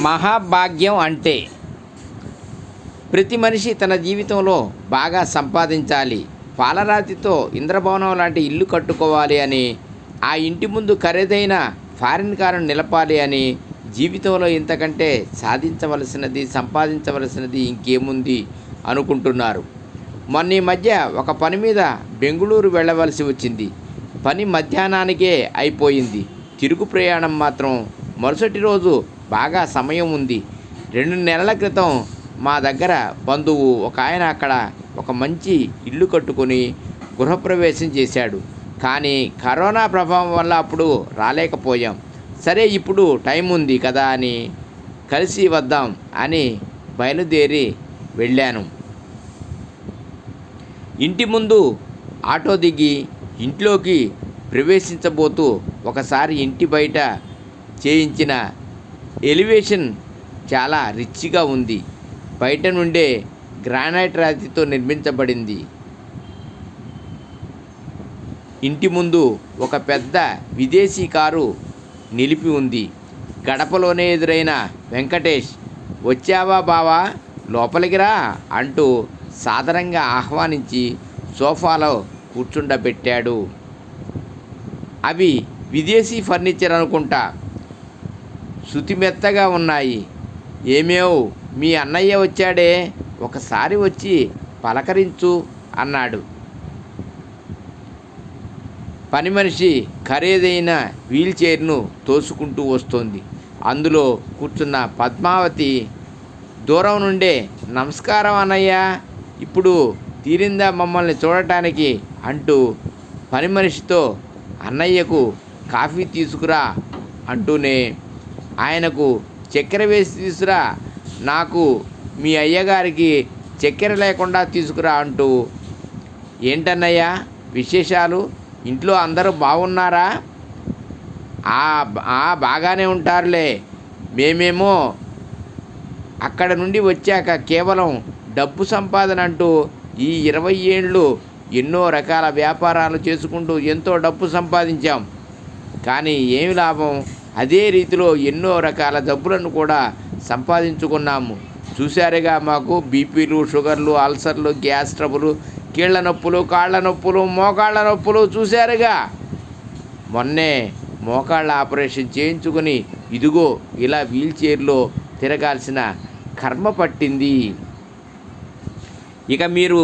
మహాభాగ్యం అంటే ప్రతి మనిషి తన జీవితంలో బాగా సంపాదించాలి. పాలరాతితో ఇంద్రభవనం లాంటి ఇల్లు కట్టుకోవాలి అని ఆ ఇంటి ముందు ఖరీదైన ఫారిన్ కారును నిలపాలి అని జీవితంలో ఇంతకంటే సాధించవలసినది సంపాదించవలసినది ఇంకేముంది అనుకుంటున్నారు. మొన్న ఈ మధ్య ఒక పని మీద బెంగుళూరు వెళ్ళవలసి వచ్చింది. పని మధ్యాహ్నానికే అయిపోయింది. తిరుగు ప్రయాణం మాత్రం మరుసటి రోజు బాగా సమయం ఉంది. రెండు నెలల క్రితం మా దగ్గర బంధువు ఒక ఆయన అక్కడ ఒక మంచి ఇల్లు కట్టుకొని గృహప్రవేశం చేశాడు. కానీ కరోనా ప్రభావం వల్ల అప్పుడు రాలేకపోయాం. సరే ఇప్పుడు టైం ఉంది కదా అని కలిసి వద్దాం అని బయలుదేరి వెళ్ళాను. ఇంటి ముందు ఆటో దిగి ఇంట్లోకి ప్రవేశించబోతూ ఒకసారి ఇంటి బయట చేయించిన ఎలివేషన్ చాలా రిచ్గా ఉంది. బయట నుండే గ్రానైట్ రాతితో నిర్మించబడింది. ఇంటి ముందు ఒక పెద్ద విదేశీ కారు నిలిపి ఉంది. గడపలోనే ఎదురైన వెంకటేష్ వచ్చావా బావా? లోపలికి రా అంటూ సాధారణంగా ఆహ్వానించి సోఫాలో కూర్చుండబెట్టాడు. అవి విదేశీ ఫర్నిచర్ అనుకుంటా. శుతిమెత్తగా ఉన్నాయి. ఏమేవ్? మీ అన్నయ్య వచ్చాడే? ఒకసారి వచ్చి పలకరించు అన్నాడు. పని మనిషి ఖరీదైన వీల్చైర్ను తోసుకుంటూ వస్తోంది. అందులో కూర్చున్న పద్మావతి దూరం నుండే నమస్కారం అన్నయ్య. ఇప్పుడు తీరిందా మమ్మల్ని చూడటానికి? అంటూ పని మనిషితో అన్నయ్యకు కాఫీ తీసుకురా అంటూనే ఆయనకు చక్కెర వేసి తీసురా నాకు మీ అయ్యగారికి చక్కెర లేకుండా తీసుకురా అంటూ. ఏంటన్నయ్యా విశేషాలు? ఇంట్లో అందరూ బాగున్నారా ఆ ఆ బాగానే ఉంటారులే. మేమేమో అక్కడ నుండి వచ్చాక కేవలం డబ్బు సంపాదన అంటూ ఈ ఇరవై ఏళ్ళు ఎన్నో రకాల వ్యాపారాలు చేసుకుంటూ ఎంతో డబ్బు సంపాదించాం. కానీ ఏమి లాభం? అదే రీతిలో ఎన్నో రకాల జబ్బులను కూడా సంపాదించుకున్నాము. చూశారుగా మాకు బీపీలు షుగర్లు అల్సర్లు గ్యాస్ ట్రబులు కీళ్ళ నొప్పులు కాళ్ళ నొప్పులు మోకాళ్ళ నొప్పులు చూశారుగా. మొన్నే మోకాళ్ళ ఆపరేషన్ చేయించుకుని ఇదిగో ఇలా వీల్ చైర్లో తిరగాల్సిన కర్మ పట్టింది. ఇక మీరు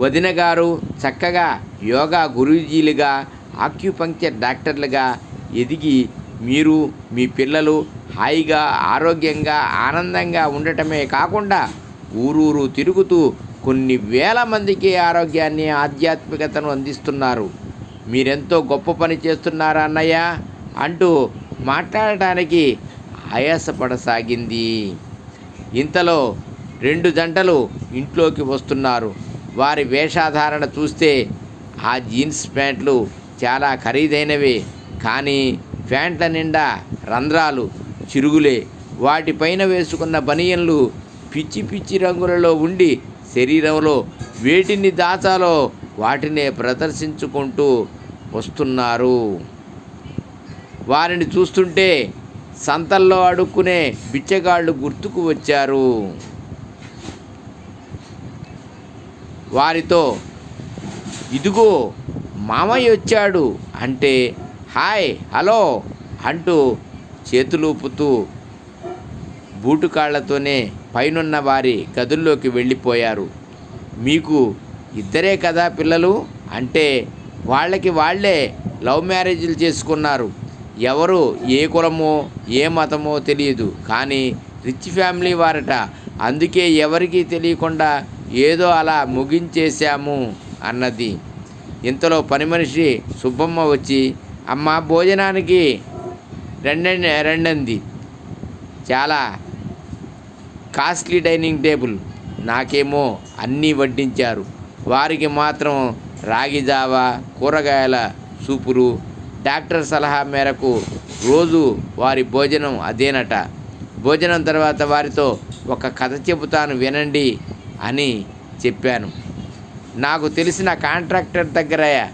వదిన గారు చక్కగా యోగా గురూజీలుగా ఆక్యుపంక్చర్ డాక్టర్లుగా ఎదిగి మీరు మీ పిల్లలు హాయిగా ఆరోగ్యంగా ఆనందంగా ఉండటమే కాకుండా ఊరూరు తిరుగుతూ కొన్ని వేల మందికి ఆరోగ్యాన్ని ఆధ్యాత్మికతను అందిస్తున్నారు. మీరెంతో గొప్ప పని చేస్తున్నారా అన్నయ్య? అంటూ మాట్లాడటానికి ఆయాసపడసాగింది. ఇంతలో రెండు జంటలు ఇంట్లోకి వస్తున్నారు. వారి వేషాధారణ చూస్తే ఆ జీన్స్ ప్యాంట్లు చాలా ఖరీదైనవి. కానీ ప్యాంట్ల నిండా రంధ్రాలు చిరుగులే. వాటిపైన వేసుకున్న బనియన్లు పిచ్చి పిచ్చి రంగులలో ఉండి శరీరంలో వేటిని దాచాలో వాటినే ప్రదర్శించుకుంటూ వస్తున్నారు. వారిని చూస్తుంటే సంతల్లో అడుక్కునే బిచ్చగాళ్ళు గుర్తుకు వచ్చారు. వారితో ఇదిగో మామయ్య వచ్చాడు అంటే హాయ్ హలో అంటూ చేతులూపుతూ బూటు కాళ్ళతోనే పైనున్న వారి గదుల్లోకి వెళ్ళిపోయారు. మీకు ఇద్దరే కదా పిల్లలు? అంటే వాళ్ళకి వాళ్ళే లవ్ మ్యారేజ్లు చేసుకున్నారు. ఎవరు ఏ కులమో ఏ మతమో తెలియదు. కానీ రిచ్ ఫ్యామిలీ వారట. అందుకే ఎవరికీ తెలియకుండా ఏదో అలా ముగించేశాము అన్నది. ఇంతలో పని మనిషి సుబ్బమ్మ వచ్చి అమ్మ భోజనానికి రెండండి రెండంది. చాలా కాస్ట్లీ డైనింగ్ టేబుల్. నాకేమో అన్నీ వడ్డించారు. వారికి మాత్రం రాగి జావా కూరగాయల సూపులు డాక్టర్ సలహా మేరకు రోజు వారి భోజనం అదేనట. భోజనం తర్వాత వారితో ఒక కథ చెబుతాను వినండి అని చెప్పాను. నాకు తెలిసిన కాంట్రాక్టర్ దగ్గర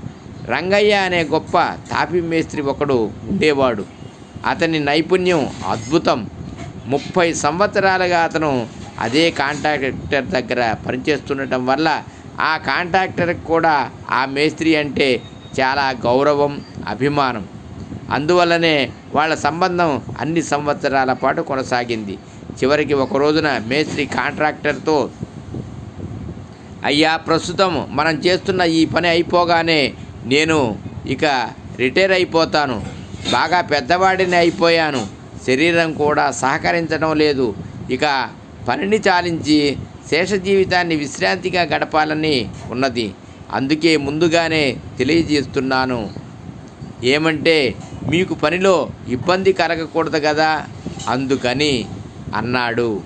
రంగయ్య అనే గొప్ప తాపి మేస్త్రి ఒకడు ఉండేవాడు. అతని నైపుణ్యం అద్భుతం. ముప్పై సంవత్సరాలుగా అతను అదే కాంట్రాక్టర్ దగ్గర పనిచేస్తుండటం వల్ల ఆ కాంట్రాక్టర్కి కూడా ఆ మేస్త్రి అంటే చాలా గౌరవం అభిమానం. అందువల్లనే వాళ్ళ సంబంధం అన్ని సంవత్సరాల పాటు కొనసాగింది. చివరికి ఒక రోజున మేస్త్రి కాంట్రాక్టర్తో అయ్యా ప్రస్తుతం మనం చేస్తున్న ఈ పని అయిపోగానే నేను ఇక రిటైర్ అయిపోతాను. బాగా పెద్దవాడిని అయిపోయాను. శరీరం కూడా సహకరించడం లేదు. ఇక పనిని చాలించి శేష జీవితాన్ని విశ్రాంతిగా గడపాలని ఉన్నది. అందుకే ముందుగానే తెలియజేస్తున్నాను. ఏమంటే మీకు పనిలో ఇబ్బంది కలగకూడదు కదా? అందుకని అన్నాడు.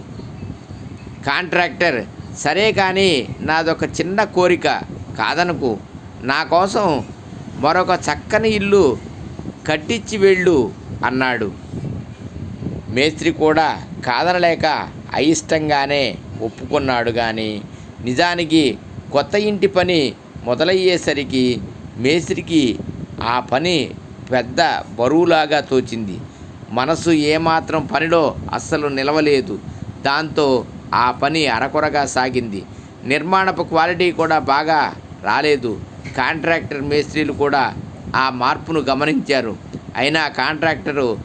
కాంట్రాక్టర్ సరే కానీ నాదొక చిన్న కోరిక. కాదనుకు. నా కోసం మరొక చక్కని ఇల్లు కట్టించి వెళ్ళు అన్నాడు. మేస్త్రి కూడా కాదనలేక అయిష్టంగానే ఒప్పుకున్నాడు కానీ నిజానికి కొత్త ఇంటి పని మొదలయ్యేసరికి మేస్త్రికి ఆ పని పెద్ద బరువులాగా తోచింది. మనసు ఏమాత్రం పనిలో అస్సలు నిలవలేదు. దాంతో ఆ పని అరకొరగా సాగింది. నిర్మాణపు క్వాలిటీ కూడా బాగా రాలేదు. కాంట్రాక్టర్ మేస్త్రీలు కూడా ఆ మార్పును గమనించారు. అయినా కాంట్రాక్టరు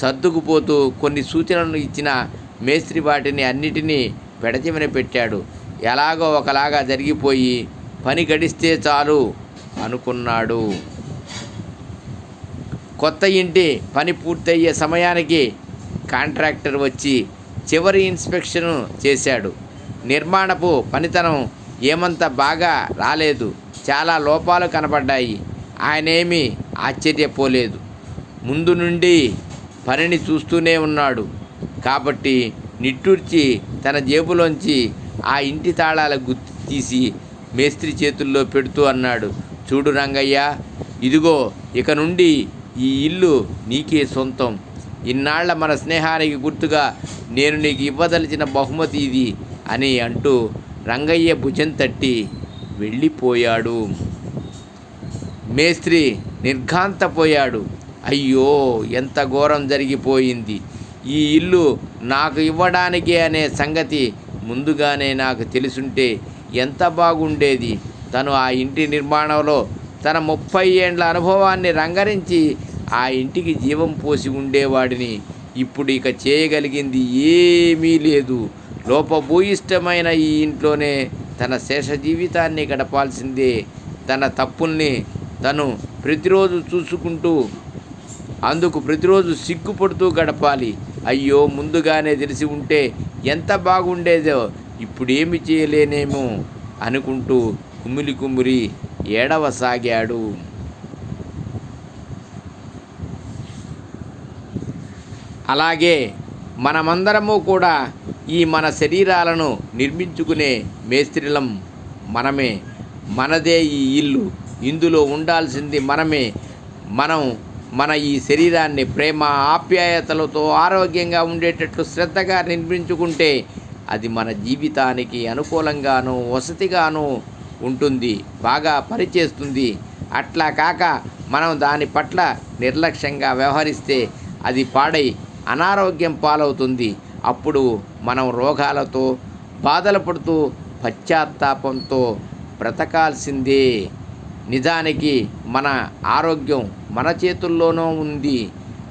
సర్దుకుపోతూ కొన్ని సూచనలు ఇచ్చిన మేస్త్రి వాటిని అన్నిటినీ పెడచెవిన పెట్టాడు. ఎలాగో ఒకలాగా జరిగిపోయి పని గడిస్తే చాలు అనుకున్నాడు. కొత్త ఇంటి పని పూర్తయ్యే సమయానికి కాంట్రాక్టర్ వచ్చి చివరి ఇన్స్పెక్షన్ చేశాడు. నిర్మాణపు పనితనం ఏమంత బాగా రాలేదు. చాలా లోపాలు కనపడ్డాయి ఆయనేమీ ఆశ్చర్యపోలేదు. ముందు నుండి పనిని చూస్తూనే ఉన్నాడు. కాబట్టి నిట్టూర్చి తన జేబులోంచి ఆ ఇంటి తాళాల గుర్తు తీసి మేస్త్రి చేతుల్లో పెడుతూ అన్నాడు. చూడు రంగయ్య ఇదిగో ఇక నుండి ఈ ఇల్లు నీకే సొంతం. ఇన్నాళ్ళ మన స్నేహానికి గుర్తుగా నేను నీకు ఇవ్వదలిచిన బహుమతి ఇది అని అంటూ రంగయ్య భుజం తట్టి వెళ్ళిపోయాడు. మేస్త్రి నిర్ఘాంతపోయాడు. అయ్యో ఎంత ఘోరం జరిగిపోయింది. ఈ ఇల్లు నాకు ఇవ్వడానికే అనే సంగతి ముందుగానే నాకు తెలుసుంటే ఎంత బాగుండేది. తను ఆ ఇంటి నిర్మాణంలో తన ముప్పై ఏండ్ల అనుభవాన్ని రంగరించి ఆ ఇంటికి జీవం పోసి ఉండేవాడిని. ఇప్పుడు ఇక చేయగలిగింది ఏమీ లేదు. లోపభూయిష్టమైన ఈ ఇంట్లోనే తన శేష జీవితాన్ని గడపాల్సిందే. తన తప్పుల్ని తను ప్రతిరోజు చూసుకుంటూ అందుకు ప్రతిరోజు సిగ్గుపడుతూ గడపాలి. అయ్యో ముందుగానే తెలిసి ఉంటే ఎంత బాగుండేదో ఇప్పుడేమి చేయలేనేమో అనుకుంటూ కుమిలి కుమిరి ఏడవసాగాడు. అలాగే మనమందరము కూడా ఈ మన శరీరాలను నిర్మించుకునే మేస్త్రిలం మనమే. మనదే ఈ ఇల్లు. ఇందులో ఉండాల్సింది మనమే. మనం మన ఈ శరీరాన్ని ప్రేమ ఆప్యాయతలతో ఆరోగ్యంగా ఉండేటట్లు శ్రద్ధగా నిర్మించుకుంటే అది మన జీవితానికి అనుకూలంగాను వసతిగాను ఉంటుంది బాగా పనిచేస్తుంది. అట్లా కాక మనం దాని పట్ల నిర్లక్ష్యంగా వ్యవహరిస్తే అది పాడై అనారోగ్యం పాలవుతుంది. అప్పుడు మనం రోగాలతో బాధలు పడుతూ పశ్చాత్తాపంతో బ్రతకాల్సిందే. నిజానికి మన ఆరోగ్యం మన చేతుల్లోనూ ఉంది.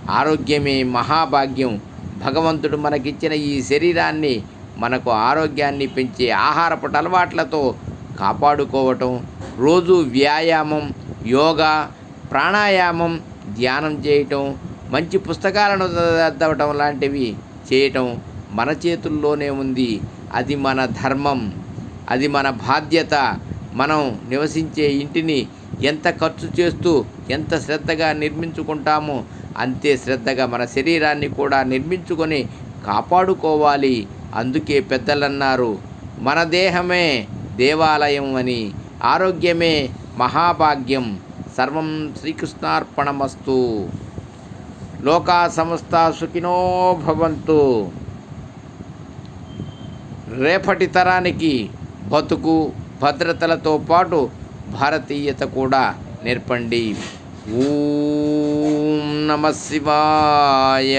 ఆరోగ్యమే మహాభాగ్యం. భగవంతుడు మనకిచ్చిన ఈ శరీరాన్ని మనకు ఆరోగ్యాన్ని పెంచే ఆహారపు అలవాట్లతో కాపాడుకోవటం రోజు వ్యాయామం యోగా ప్రాణాయామం ధ్యానం చేయటం మంచి పుస్తకాలను చదవటం లాంటివి చేయటం మన చేతుల్లోనే ఉంది. అది మన ధర్మం. అది మన బాధ్యత. మనం నివసించే ఇంటిని ఎంత ఖర్చు చేస్తూ ఎంత శ్రద్ధగా నిర్మించుకుంటామో అంతే శ్రద్ధగా మన శరీరాన్ని కూడా నిర్మించుకొని కాపాడుకోవాలి. అందుకే పెద్దలన్నారు మన దేహమే దేవాలయం అని. ఆరోగ్యమే మహాభాగ్యం. సర్వం శ్రీకృష్ణార్పణమస్తు. లోకా సమస్త సుఖినో భవంతు. రేపటి తరానికి బతుకు భద్రతలతో పాటు భారతీయత కూడా నేర్పండి. ఓం నమ శివాయ.